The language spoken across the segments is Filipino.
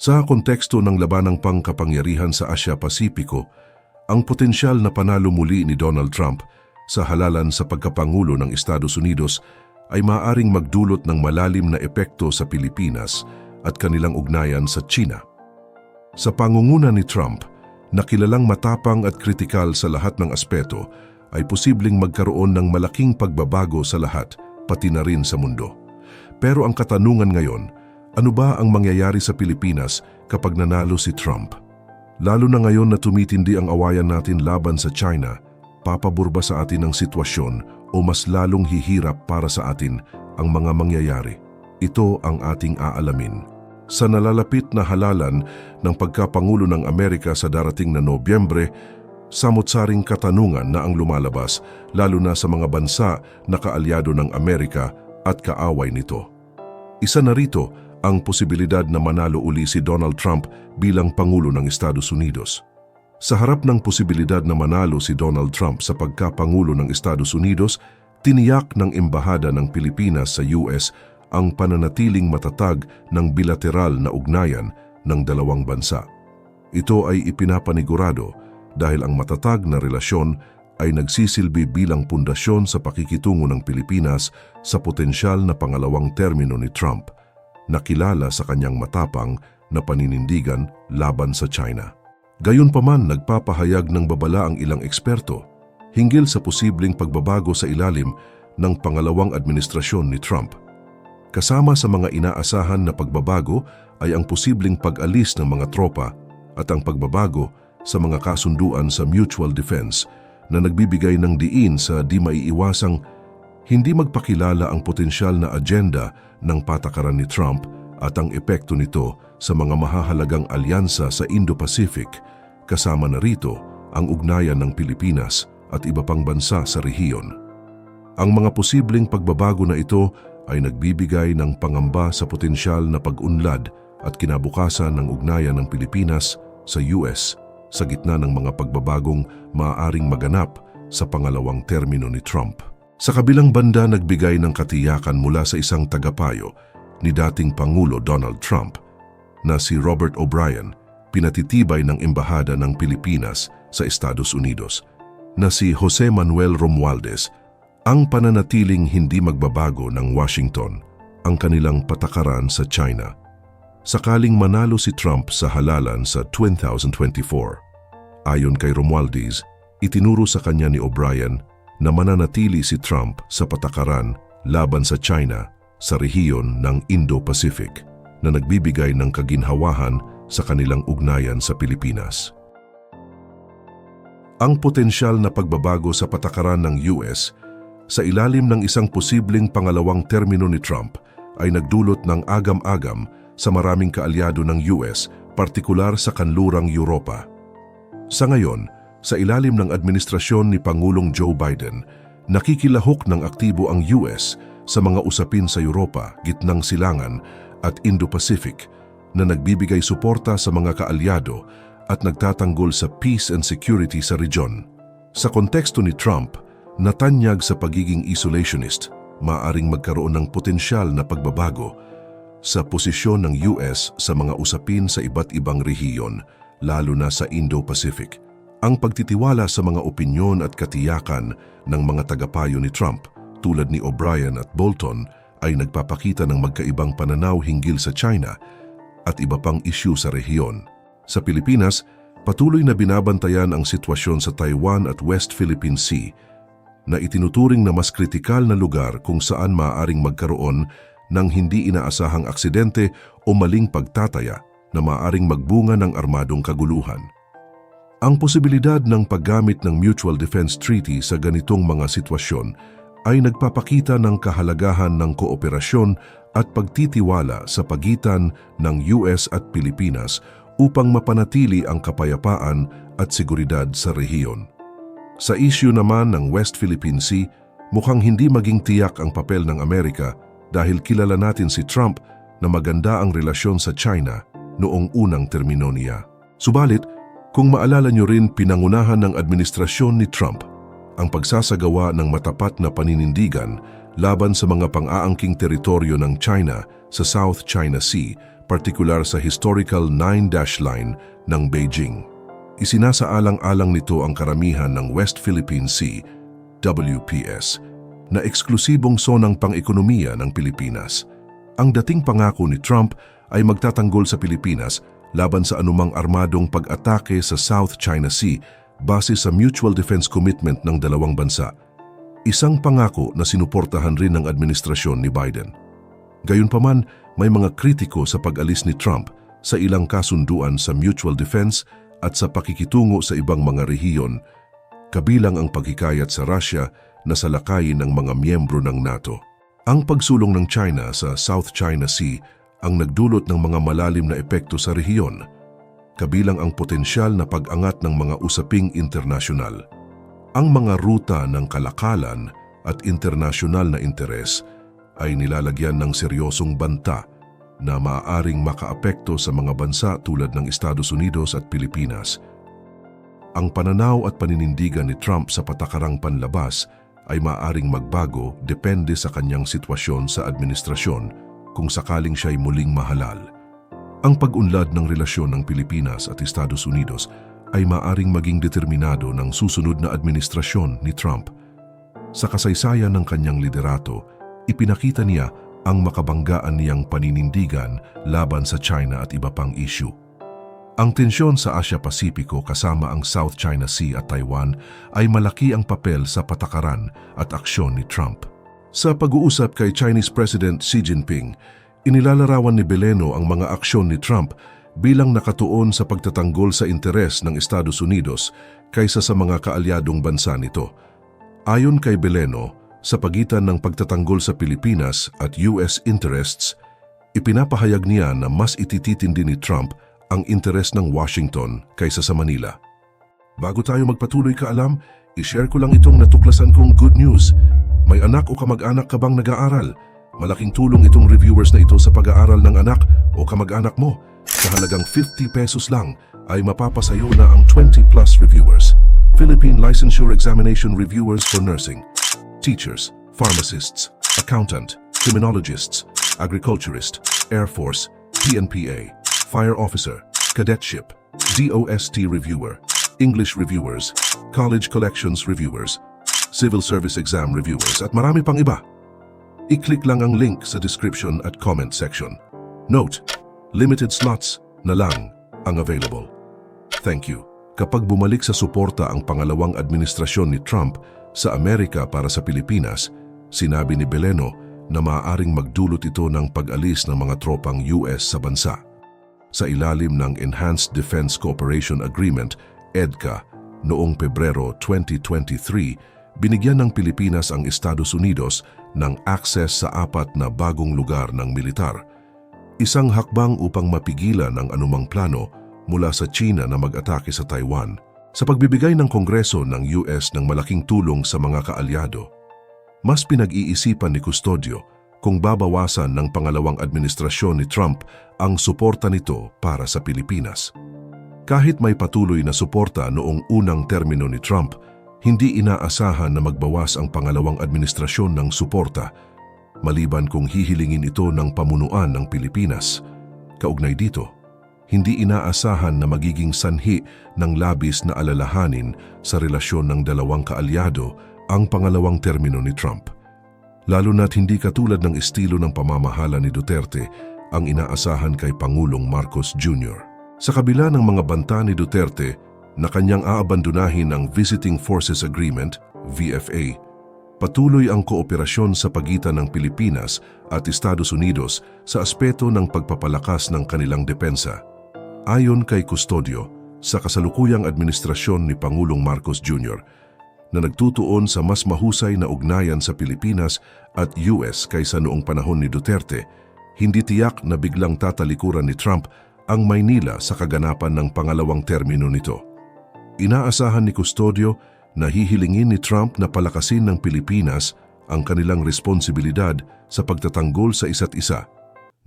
Sa konteksto ng labanang pangkapangyarihan sa Asya-Pasipiko, ang potensyal na panalo muli ni Donald Trump sa halalan sa pagkapangulo ng Estados Unidos ay maaring magdulot ng malalim na epekto sa Pilipinas at kanilang ugnayan sa China. Sa pangunguna ni Trump, na kilalang matapang at kritikal sa lahat ng aspeto, ay posibleng magkaroon ng malaking pagbabago sa lahat, pati na rin sa mundo. Pero ang katanungan ngayon, ano ba ang mangyayari sa Pilipinas kapag nanalo si Trump? Lalo na ngayon na tumitindi ang awayan natin laban sa China, papabor ba sa atin ang sitwasyon o mas lalong hihirap para sa atin ang mga mangyayari? Ito ang ating aalamin. Sa nalalapit na halalan ng pagkapangulo ng Amerika sa darating na Nobyembre, samot-saring katanungan na ang lumalabas lalo na sa mga bansa na kaalyado ng Amerika at kaaway nito. Isa na rito ang posibilidad na manalo uli si Donald Trump bilang Pangulo ng Estados Unidos. Sa harap ng posibilidad na manalo si Donald Trump sa pagkapangulo ng Estados Unidos, tiniyak ng Embahada ng Pilipinas sa US ang pananatiling matatag ng bilateral na ugnayan ng dalawang bansa. Ito ay ipinapanigurado dahil ang matatag na relasyon ay nagsisilbi bilang pundasyon sa pakikitungo ng Pilipinas sa potensyal na pangalawang termino ni Trump, nakilala sa kanyang matapang na paninindigan laban sa China. Gayunpaman nagpapahayag ng babala ang ilang eksperto hinggil sa posibleng pagbabago sa ilalim ng pangalawang administrasyon ni Trump. Kasama sa mga inaasahan na pagbabago ay ang posibleng pag-alis ng mga tropa at ang pagbabago sa mga kasunduan sa mutual defense na nagbibigay ng diin sa di maiiwasang hindi magpakilala ang potensyal na agenda ng patakaran ni Trump at ang epekto nito sa mga mahahalagang alyansa sa Indo-Pacific, kasama na rito ang ugnayan ng Pilipinas at iba pang bansa sa rehiyon. Ang mga posibleng pagbabago na ito ay nagbibigay ng pangamba sa potensyal na pag-unlad at kinabukasan ng ugnayan ng Pilipinas sa US sa gitna ng mga pagbabagong maaaring maganap sa pangalawang termino ni Trump. Sa kabilang banda nagbigay ng katiyakan mula sa isang tagapayo ni dating Pangulo Donald Trump na si Robert O'Brien, pinatitibay ng Embahada ng Pilipinas sa Estados Unidos, na si Jose Manuel Romualdez, ang pananatiling hindi magbabago ng Washington ang kanilang patakaran sa China sakaling manalo si Trump sa halalan sa 2024. Ayon kay Romualdez, itinuro sa kanya ni O'Brien na mananatili si Trump sa patakaran laban sa China sa rehiyon ng Indo-Pacific na nagbibigay ng kaginhawahan sa kanilang ugnayan sa Pilipinas. Ang potensyal na pagbabago sa patakaran ng US sa ilalim ng isang posibleng pangalawang termino ni Trump ay nagdulot ng agam-agam sa maraming kaalyado ng US, partikular sa kanlurang Europa. Sa ngayon, sa ilalim ng administrasyon ni Pangulong Joe Biden, nakikilahok ng aktibo ang US sa mga usapin sa Europa, Gitnang Silangan at Indo-Pacific na nagbibigay suporta sa mga kaalyado at nagtatanggol sa peace and security sa region. Sa konteksto ni Trump, natanyag sa pagiging isolationist, maaring magkaroon ng potensyal na pagbabago sa posisyon ng US sa mga usapin sa iba't ibang rehiyon, lalo na sa Indo-Pacific. Ang pagtitiwala sa mga opinyon at katiyakan ng mga tagapayo ni Trump, tulad ni O'Brien at Bolton, ay nagpapakita ng magkaibang pananaw hinggil sa China at iba pang isyu sa rehiyon. Sa Pilipinas, patuloy na binabantayan ang sitwasyon sa Taiwan at West Philippine Sea na itinuturing na mas kritikal na lugar kung saan maaaring magkaroon ng hindi inaasahang aksidente o maling pagtataya na maaring magbunga ng armadong kaguluhan. Ang posibilidad ng paggamit ng Mutual Defense Treaty sa ganitong mga sitwasyon ay nagpapakita ng kahalagahan ng kooperasyon at pagtitiwala sa pagitan ng US at Pilipinas upang mapanatili ang kapayapaan at seguridad sa rehiyon. Sa isyu naman ng West Philippine Sea, mukhang hindi maging tiyak ang papel ng Amerika dahil kilala natin si Trump na maganda ang relasyon sa China noong unang termino niya. Subalit, kung maalala nyo rin pinangunahan ng administrasyon ni Trump ang pagsasagawa ng matapat na paninindigan laban sa mga pang-aangking teritoryo ng China sa South China Sea partikular sa historical Nine-Dash Line ng Beijing. Isinasaalang-alang nito ang karamihan ng West Philippine Sea, WPS, na eksklusibong sonang pang-ekonomiya ng Pilipinas. Ang dating pangako ni Trump ay magtatanggol sa Pilipinas laban sa anumang armadong pag-atake sa South China Sea base sa Mutual Defense Commitment ng dalawang bansa. Isang pangako na sinuportahan rin ng administrasyon ni Biden. Gayunpaman, may mga kritiko sa pag-alis ni Trump sa ilang kasunduan sa mutual defense at sa pakikitungo sa ibang mga rehiyon, kabilang ang paghikayat sa Russia na salakayin ng mga miyembro ng NATO. Ang pagsulong ng China sa South China Sea ang nagdulot ng mga malalim na epekto sa rehiyon, kabilang ang potensyal na pag-angat ng mga usaping internasyonal. Ang mga ruta ng kalakalan at internasyonal na interes ay nilalagyan ng seryosong banta na maaaring makaapekto sa mga bansa tulad ng Estados Unidos at Pilipinas. Ang pananaw at paninindigan ni Trump sa patakarang panlabas ay maaaring magbago depende sa kanyang sitwasyon sa administrasyon kung sakaling siya'y muling mahalal. Ang pag-unlad ng relasyon ng Pilipinas at Estados Unidos ay maaring maging determinado ng susunod na administrasyon ni Trump. Sa kasaysayan ng kanyang liderato, ipinakita niya ang makabanggaan niyang paninindigan laban sa China at iba pang issue. Ang tensyon sa Asia-Pasipiko kasama ang South China Sea at Taiwan ay malaki ang papel sa patakaran at aksyon ni Trump. Sa pag-uusap kay Chinese President Xi Jinping, inilalarawan ni Beleno ang mga aksyon ni Trump bilang nakatuon sa pagtatanggol sa interes ng Estados Unidos kaysa sa mga kaalyadong bansa nito. Ayon kay Beleno, sa pagitan ng pagtatanggol sa Pilipinas at US interests, ipinapahayag niya na mas itititindi ni Trump ang interes ng Washington kaysa sa Manila. Bago tayo magpatuloy ka alam, i-share ko lang itong natuklasan kong good news. May anak o kamag-anak ka bang nag-aaral? Malaking tulong itong reviewers na ito sa pag-aaral ng anak o kamag-anak mo. Sa halagang 50 pesos lang ay mapapasayo na ang 20 plus reviewers. Philippine Licensure Examination Reviewers for Nursing. Teachers, pharmacists, accountant, criminologists, agriculturist, Air Force, PNPA, Fire Officer, Cadetship, DOST Reviewer, English Reviewers, College Collections Reviewers, Civil Service Exam Reviewers at marami pang iba. I-click lang ang link sa description at comment section. Note, limited slots na lang ang available. Thank you. Kapag bumalik sa suporta ang pangalawang administrasyon ni Trump sa Amerika para sa Pilipinas, sinabi ni Beleno na maaaring magdulot ito ng pag-alis ng mga tropang US sa bansa. Sa ilalim ng Enhanced Defense Cooperation Agreement, EDCA, noong Pebrero 2023, binigyan ng Pilipinas ang Estados Unidos ng access sa apat na bagong lugar ng militar. Isang hakbang upang mapigilan ang anumang plano mula sa China na mag-atake sa Taiwan sa pagbibigay ng Kongreso ng US ng malaking tulong sa mga kaalyado. Mas pinag-iisipan ni Custodio kung babawasan ng pangalawang administrasyon ni Trump ang suporta nito para sa Pilipinas. Kahit may patuloy na suporta noong unang termino ni Trump, hindi inaasahan na magbawas ang pangalawang administrasyon ng suporta maliban kung hihilingin ito ng pamunuan ng Pilipinas. Kaugnay dito, hindi inaasahan na magiging sanhi ng labis na alalahanin sa relasyon ng dalawang kaalyado ang pangalawang termino ni Trump. Lalo na't hindi katulad ng estilo ng pamamahala ni Duterte ang inaasahan kay Pangulong Marcos Jr. Sa kabila ng mga banta ni Duterte na kanyang aabandonahin ang Visiting Forces Agreement, VFA, patuloy ang kooperasyon sa pagitan ng Pilipinas at Estados Unidos sa aspeto ng pagpapalakas ng kanilang depensa. Ayon kay Custodio, sa kasalukuyang administrasyon ni Pangulong Marcos Jr., na nagtutuon sa mas mahusay na ugnayan sa Pilipinas at US kaysa noong panahon ni Duterte, hindi tiyak na biglang tatalikuran ni Trump ang Maynila sa kaganapan ng pangalawang termino nito. Inaasahan ni Custodio na hihilingin ni Trump na palakasin ng Pilipinas ang kanilang responsibilidad sa pagtatanggol sa isa't isa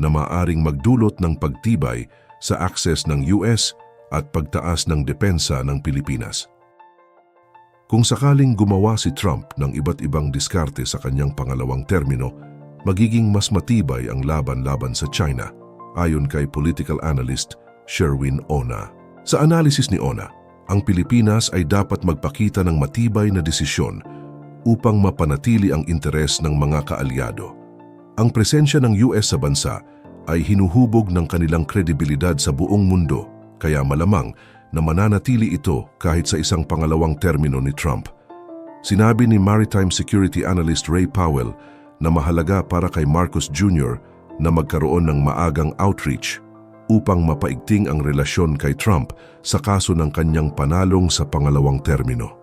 na maaring magdulot ng pagtibay sa access ng US at pagtaas ng depensa ng Pilipinas. Kung sakaling gumawa si Trump ng iba't ibang diskarte sa kanyang pangalawang termino, magiging mas matibay ang laban-laban sa China ayon kay political analyst Sherwin Ona. Sa analysis ni Ona, ang Pilipinas ay dapat magpakita ng matibay na desisyon upang mapanatili ang interes ng mga kaalyado. Ang presensya ng US sa bansa ay hinuhubog ng kanilang kredibilidad sa buong mundo, kaya malamang na mananatili ito kahit sa isang pangalawang termino ni Trump. Sinabi ni Maritime Security Analyst Ray Powell na mahalaga para kay Marcos Jr. na magkaroon ng maagang outreach upang mapaigting ang relasyon kay Trump sa kaso ng kanyang panalong sa pangalawang termino.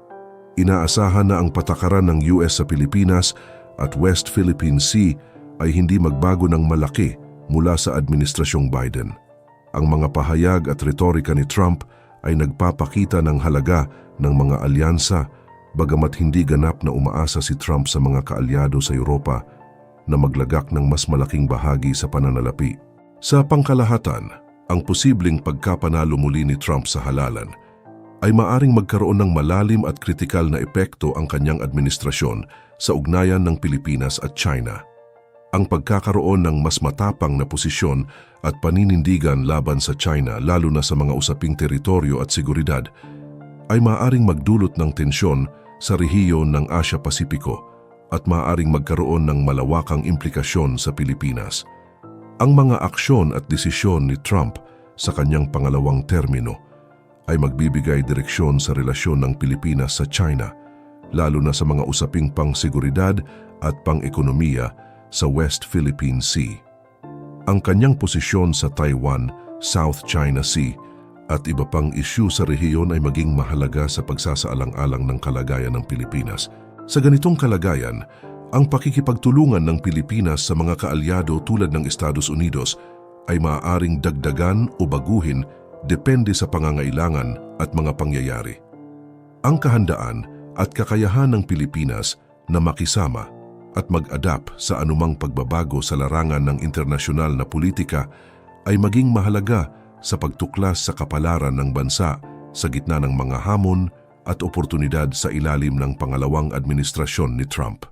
Inaasahan na ang patakaran ng US sa Pilipinas at West Philippine Sea ay hindi magbago ng malaki mula sa Administrasyong Biden. Ang mga pahayag at retorika ni Trump ay nagpapakita ng halaga ng mga alyansa bagamat hindi ganap na umaasa si Trump sa mga kaalyado sa Europa na maglagak ng mas malaking bahagi sa pananalapi. Sa pangkalahatan, ang posibleng pagkapanalo muli ni Trump sa halalan ay maaring magkaroon ng malalim at kritikal na epekto ang kanyang administrasyon sa ugnayan ng Pilipinas at China. Ang pagkakaroon ng mas matapang na posisyon at paninindigan laban sa China lalo na sa mga usaping teritoryo at seguridad ay maaring magdulot ng tensyon sa rehiyon ng Asia-Pasipiko at maaring magkaroon ng malawakang implikasyon sa Pilipinas. Ang mga aksyon at desisyon ni Trump sa kanyang pangalawang termino ay magbibigay direksyon sa relasyon ng Pilipinas sa China, lalo na sa mga usaping pang-seguridad at pang-ekonomiya sa West Philippine Sea. Ang kanyang posisyon sa Taiwan, South China Sea at iba pang isyu sa rehiyon ay maging mahalaga sa pagsasaalang-alang ng kalagayan ng Pilipinas. Sa ganitong kalagayan, ang pakikipagtulungan ng Pilipinas sa mga kaalyado tulad ng Estados Unidos ay maaaring dagdagan o baguhin depende sa pangangailangan at mga pangyayari. Ang kahandaan at kakayahan ng Pilipinas na makisama at mag-adapt sa anumang pagbabago sa larangan ng internasyonal na politika ay maging mahalaga sa pagtuklas sa kapalaran ng bansa sa gitna ng mga hamon at oportunidad sa ilalim ng pangalawang administrasyon ni Trump.